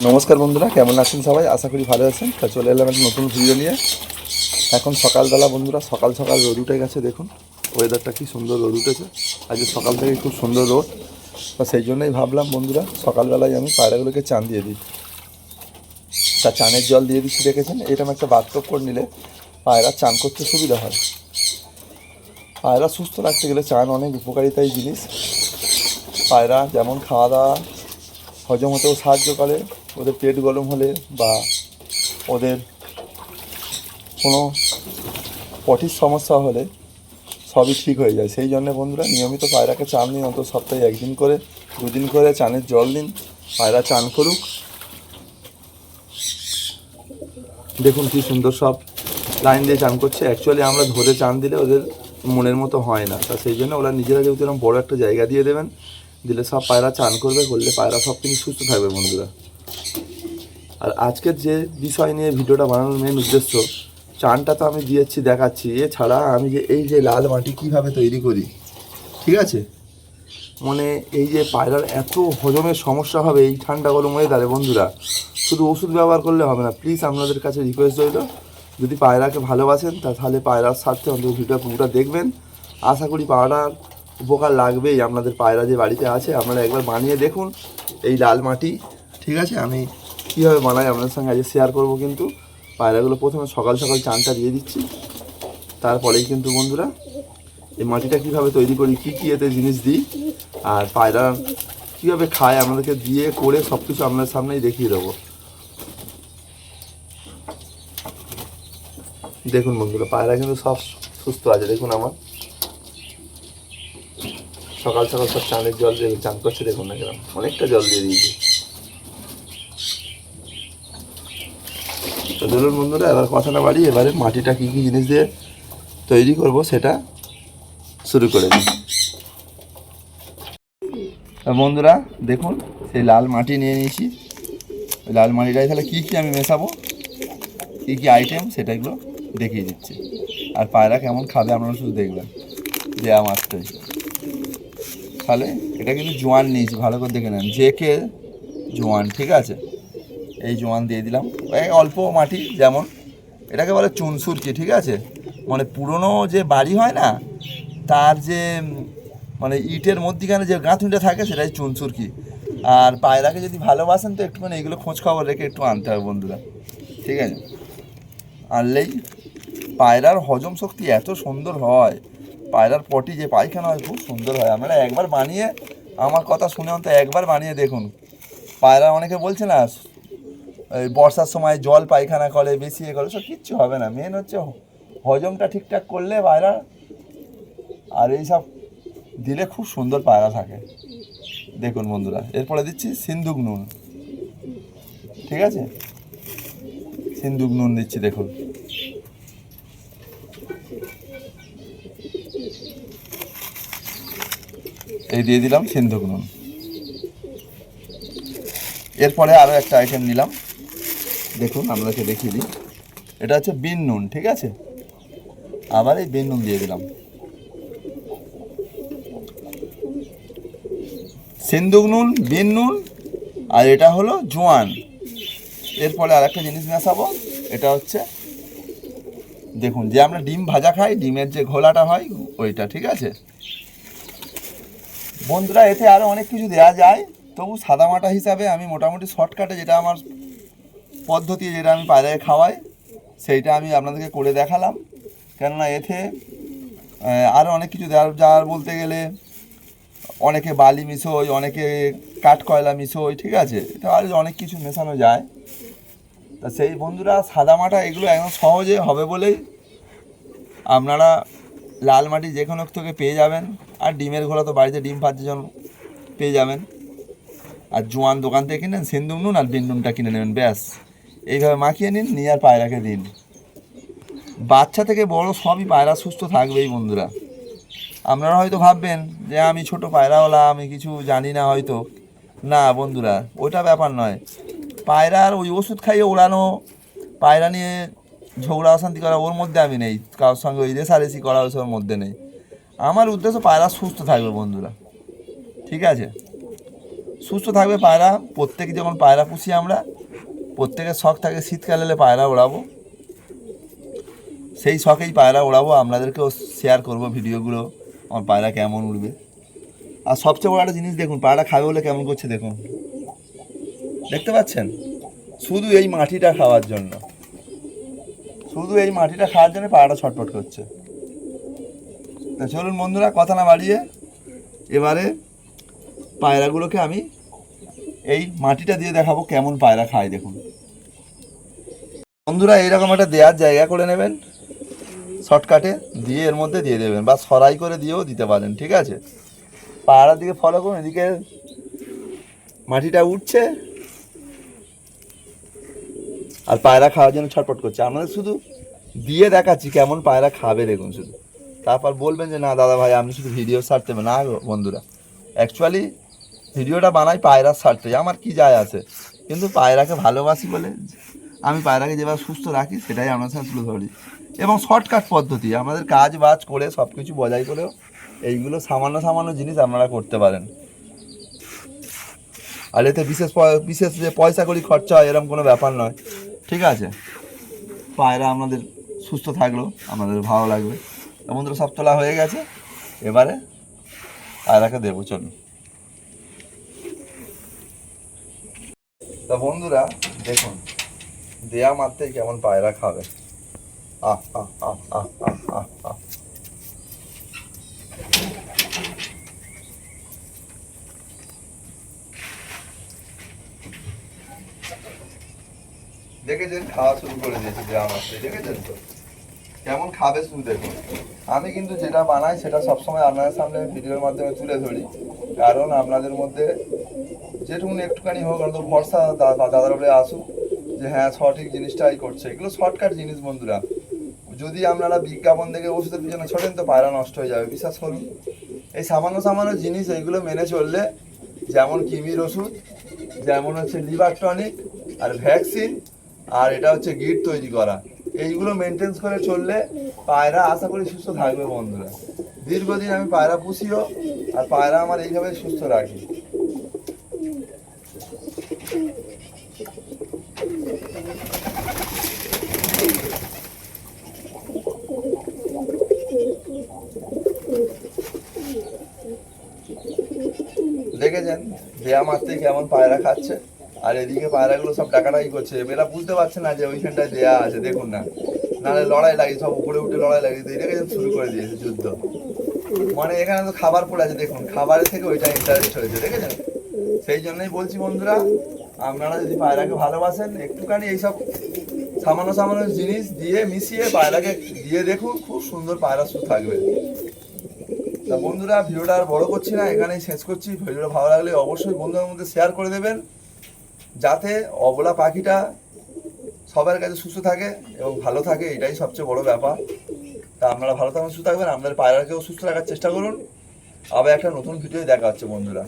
নমস্কার বন্ধুরা, কেমন আছেন সবাই? আশা করি ভালো আছেন। তা চলে এলাম একটা নতুন ভিডিও নিয়ে। এখন সকালবেলা বন্ধুরা, সকাল সকাল রোদ উঠে গেছে, দেখুন। ওয়েদারটা কি সুন্দর রোদ উঠেছে। আজকে সকাল থেকে খুব সুন্দর রোদ। তা সেই জন্যই ভাবলাম বন্ধুরা, সকালবেলায় আমি পায়রাগুলোকে চান দিয়ে দিই। তা চানের জল দিয়ে দিচ্ছি, দেখেছেন? এরকম একটা বাথটব করে নিলে পায়রা চান করতে সুবিধা হয়। পায়রা সুস্থ রাখতে গেলে চান অনেক উপকারিতাই জিনিস। পায়রা যেমন খাওয়া দাওয়া হজম হতেও সাহায্য করে। ওদের পেট গরম হলে বা ওদের কোনো পটির সমস্যা হলে সবই ঠিক হয়ে যায়। সেই জন্য বন্ধুরা নিয়মিত পায়রাকে চান দিন অন্তত সপ্তাহে একদিন করে, দুদিন করে চানের জল দিন পায়রা চান করুক। দেখুন কি সুন্দর সব লাইন দিয়ে চান করছে। অ্যাকচুয়ালি আমরা ধরে চান দিলে ওদের মনের মতো হয় না। তা সেই জন্য ওরা নিজেরা যেহেতু এরকম বড় একটা জায়গা দিয়ে দেবেন, দিলে সব পায়রা চান করবে, করলে পায়রা সব কিন্তু সুস্থ থাকবে বন্ধুরা। আর আজকের যে বিষয় নিয়ে ভিডিওটা বানানোর মেন উদ্দেশ্য, চানটা তো আমি দিয়েছি, দেখাচ্ছি। এছাড়া আমি যে এই যে লাল মাটি কীভাবে তৈরি করি, ঠিক আছে? মানে এই যে পায়রার এত হজমের সমস্যা হবে এই ঠান্ডা গরম হয়ে ওয়েদারে বন্ধুরা, শুধু ওষুধ ব্যবহার করলে হবে না। প্লিজ আপনাদের কাছে রিকোয়েস্ট রইল, যদি পায়রাকে ভালোবাসেন তাহলে পায়রার স্বার্থে অন্তত ভিডিও পুরোটা দেখবেন। আশা করি পায়রার উপকার লাগবেই। আপনাদের পায়রা যে বাড়িতে আছে, আপনারা একবার বানিয়ে দেখুন এই লাল মাটি, ঠিক আছে? আমি কীভাবে বানাই আপনাদের সঙ্গে আজকে শেয়ার করব কিন্তু। পায়রাগুলো প্রথমে সকাল সকাল চানটা দিয়ে দিচ্ছি। তারপরেই কিন্তু বন্ধুরা, এই মাটিটা কীভাবে তৈরি করি, কী কী এতে জিনিস দিই, আর পায়রা কীভাবে খায় আপনাদেরকে দিয়ে করে সব কিছু আপনাদের সামনেই দেখিয়ে দেবো। দেখুন বন্ধুরা, পায়রা কিন্তু সব সুস্থ আছে, দেখুন আমার। সকাল সকাল সব চানের জল দিয়ে চান করছে, দেখুন না কেন অনেকটা জল দিয়ে দিয়েছি। ধরুন বন্ধুরা, এবার কথা না বাড়ি, এবারে মাটিটা কী কী জিনিস দিয়ে তৈরি করব সেটা শুরু করে দিই। বন্ধুরা, দেখুন, সেই লাল মাটি নিয়ে নিয়েছি। ওই লাল মাটিটাই তাহলে কী কী আমি মেশাবো? কী কী আইটেম সেটাগুলো দেখিয়ে দিচ্ছি। আর পায়রা কেমন খাবে আপনারা শুধু দেখবেন। দেয়া মাত্রই তাহলে এটা কিন্তু জোয়ান নিয়েছি, ভালো করে দেখে নেন। জেকে জোয়ান, ঠিক আছে? এই জোয়ান দিয়ে দিলাম। অল্প মাটি যেমন, এটাকে বলে চুনসুরকি, ঠিক আছে? মানে পুরনো যে বাড়ি হয় না, তার যে মানে ইটের মধ্যিখানে যে গাঁথুনিটা থাকে, সেটাই চুনসুরকি। আর পায়রাকে যদি ভালোবাসেন, তো একটুখানি এগুলো খোঁজ খবর রেখে একটু আনতে হবে বন্ধুরা, ঠিক আছে? আনলেই পায়রার হজম শক্তি এত সুন্দর হয়, পায়রার পটি যে পায়খানা হয়, খুব সুন্দর হয়। আপনারা একবার বানিয়ে, আমার কথা শুনে অন্তত একবার বানিয়ে দেখুন। পায়রা অনেকে বলছে না বর্ষার সময় জল পায়খানা করে বেশি এ করে, সব কিচ্ছু হবে না। মেন হচ্ছে হজমটা ঠিকঠাক করলে পায়রা, আর এইসব দিলে খুব সুন্দর পায়রা থাকে। দেখুন বন্ধুরা, এরপরে দিচ্ছি সিন্দুক নুন। ঠিক আছে? সিন্দুক নুন দিচ্ছি, দেখুন। এই দিয়ে দিলাম সিন্ধুক নুন। এরপরে আরও একটা আইটেম নিলাম। দেখুন আপনাকে দেখিয়ে দিই। এটা হচ্ছে বিন নুন, ঠিক আছে? আবার এই বিন নুন দিয়ে দিলাম। সিন্দুক নুন, বিন নুন, আর এটা হলো জোয়ান। এরপরে আর একটা জিনিস মেশাবো এটা হচ্ছে, দেখুন, যে আমরা ডিম ভাজা খাই, ডিমের যে ঘোলাটা হয়, ওইটা, ঠিক আছে? বন্ধুরা, এতে আরও অনেক কিছু দেওয়া যায়। তবু সাদামাটা হিসাবে আমি মোটামুটি শর্টকাটে যেটা আমার পদ্ধতি যেটা আমি পায়রায় খাওয়াই, সেইটা আমি আপনাদেরকে করে দেখালাম। কেননা এতে আরও অনেক কিছু দেওয়ার যাওয়ার বলতে গেলে, অনেকে বালি মিশোয় অনেকে কাঠ কয়লা মিশোয় ঠিক আছে? এটা আর অনেক কিছু মেশানো যায়। তা সেই বন্ধুরা, সাদামাটা এগুলো একদম সহজে হবে বলেই আপনারা লাল মাটি যে কোনো থেকে পেয়ে যাবেন। আর ডিমের ঘোলা তো বাড়িতে ডিম পাচ্ছে যখন পেয়ে যাবেন। আর জোয়ান দোকান থেকে কিনেন, সিন্দুক নুন আর বিন নুনটা কিনে নেবেন, ব্যাস। এইভাবে মাখিয়ে নিন, নিয়ে আর পায়রাকে দিন। বাচ্চা থেকে বড় সবই পায়রা সুস্থ থাকবেই বন্ধুরা। আপনারা হয়তো ভাববেন যে আমি ছোট পায়রাওয়ালা, আমি কিছু জানি না হয়তো। না বন্ধুরা ওটা ব্যাপার নয়। পায়রার ওই ওষুধ খাইয়ে ওড়ানো, পায়রা নিয়ে ঝগড়া, অশান্তি করা, ওর মধ্যে আমি নেই। কারোর সঙ্গে ওই রেসারেসি করা ওসবের মধ্যে নেই। আমার উদ্দেশ্য পায়রা সুস্থ থাকবে বন্ধুরা। ঠিক আছে? সুস্থ থাকবে পায়রা, প্রত্যেকে যখন পায়রা পুষি আমরা প্রত্যেকের শখ থাকে, শীতকালে এলে পায়রা ওড়াবো। সেই শখেই পায়রা ওড়াবো, আপনাদেরকেও শেয়ার করব ভিডিওগুলো, আমার পায়রা কেমন উড়বে। আর সবচেয়ে বড় একটা জিনিস দেখুন, পায়রা খাবে বলে কেমন করছে দেখুন। দেখতে পাচ্ছেন? শুধু এই মাটিটা খাওয়ার জন্য। শুধু এই মাটিটা খাওয়ার জন্য পায়রাটা ছটফট করছে। তা চলুন বন্ধুরা, কথা না বাড়িয়ে এবারে পায়রাগুলোকে আমি এই মাটিটা দিয়ে দেখাবো কেমন পায়রা খায় দেখুন। বন্ধুরা, এইরকম একটা দেওয়ার জায়গা করে নেবেন, শর্টকাটে দিয়ে এর মধ্যে দিয়ে দেবেন, বা সরাই করে দিয়েও দিতে পারেন, ঠিক আছে? পায়রার দিকে ফলো করুন, এদিকে মাটিটা উঠছে, আর পায়রা খাওয়ার জন্য ছটপট করছে। আমাদের শুধু দিয়ে দেখাচ্ছি কেমন পায়রা খাবে, দেখুন শুধু। তারপর বলবেন যে, না দাদা ভাই, আপনি শুধু ভিডিও সারতে না বন্ধুরা অ্যাকচুয়ালি ভিডিওটা বানাই পায়রার স্বার্থে আমার কি যায় আছে? কিন্তু পায়রাকে ভালোবাসি বলে আমি পায়রাকে যেভাবে সুস্থ রাখি, সেটাই আপনার সাথে তুলে ধরি। এবং শর্টকাট পদ্ধতি, আমাদের কাজ বাজ করে সব কিছু বজায় করেও এইগুলো সামান্য সামান্য জিনিস আপনারা করতে পারেন। আর এতে বিশেষ বিশেষ যে পয়সা করি খরচা হয়, এরকম কোনো ব্যাপার নয়। ঠিক আছে? পায়রা আমাদের সুস্থ থাকল, আমাদের ভালো লাগবে। বন্ধুরা, সব তোলা হয়ে গেছে। এবারে পায়রাকে দেবো, চলুন। তা বন্ধুরা, দেখুন। দেয়া মাত্রই কেমন পায়রা খাবে। আহ দেখেছেন? খাওয়া শুরু করে দিয়েছে দেওয়া মাত্রই দেখেছেন তো? কেমন খাবে শুধু দেখুন। আমি কিন্তু যেটা বানাই সেটা সবসময় আপনাদের সামনে ভিডিওর মাধ্যমে তুলে ধরি। কারণ আপনাদের মধ্যে যেটুকুন একটুখানি হোক ভরসা দাদার উপরে আসুক। যে হ্যাঁ সঠিক জিনিসটাই করছে। এগুলো শর্টকাট জিনিস বন্ধুরা। যদি আপনারা বিজ্ঞাপন দেখে ওষুধের পিছনে ছোটেন তো পায়রা নষ্ট হয়ে যাবে, বিশ্বাস করুন। এই সামান্য সামান্য জিনিস এইগুলো মেনে চললে যেমন কিমির ওষুধ, যেমন হচ্ছে লিভার টনিক আর ভ্যাকসিন, আর এটা হচ্ছে গিট তৈরি করা। এইগুলো মেনটেন্স করে চললে পায়রা আশা করি সুস্থ থাকবে বন্ধুরা। দীর্ঘদিন আমি পায়রা পুষিও, আর পায়রা আমার এইভাবে সুস্থ রাখি। দেখেছেন? দেয়া মাত্রই কেমন পায়রা খাচ্ছে। আর এদিকে পায়রাগুলো সব ডাকাডাকি করছে। এরা বুঝতে পারছে না যে ওইখানটায় দেয়া আছে, দেখুন না। নাহলে লড়াই লাগে সব উপরে উঠে লড়াই লাগে তো দেখেছেন? শুরু করে দিয়েছে যুদ্ধ। মানে এখানে তো খাবার পড়ে আছে, দেখুন। খাবারের থেকে ওইটা ইন্টারেস্ট হয়েছে, দেখেছেন? সেই জন্যই বলছি বন্ধুরা, আপনারা যদি পায়রাকে ভালোবাসেন, একটুখানি এইসব সামান্য সামান্য জিনিস দিয়ে মিশিয়ে পায়রাকে দিয়ে দেখুন, খুব সুন্দর পায়রা শুধু থাকবে। তা বন্ধুরা ভিডিওটা আর বড় করছি না, এখানেই শেষ করছি। ভিডিওটা ভালো লাগলে অবশ্যই বন্ধুদের মধ্যে শেয়ার করে দেবেন, যাতে অবলা পাখিটা সবার কাছে সুস্থ থাকে এবং ভালো থাকে, এটাই সবচেয়ে বড় ব্যাপার। তা আপনারা ভালো থাকবেন সুস্থ থাকবেন আপনাদের পায়রাকেও সুস্থ রাখার চেষ্টা করুন। আবার একটা নতুন ভিডিও দেখা হচ্ছে, বন্ধুরা।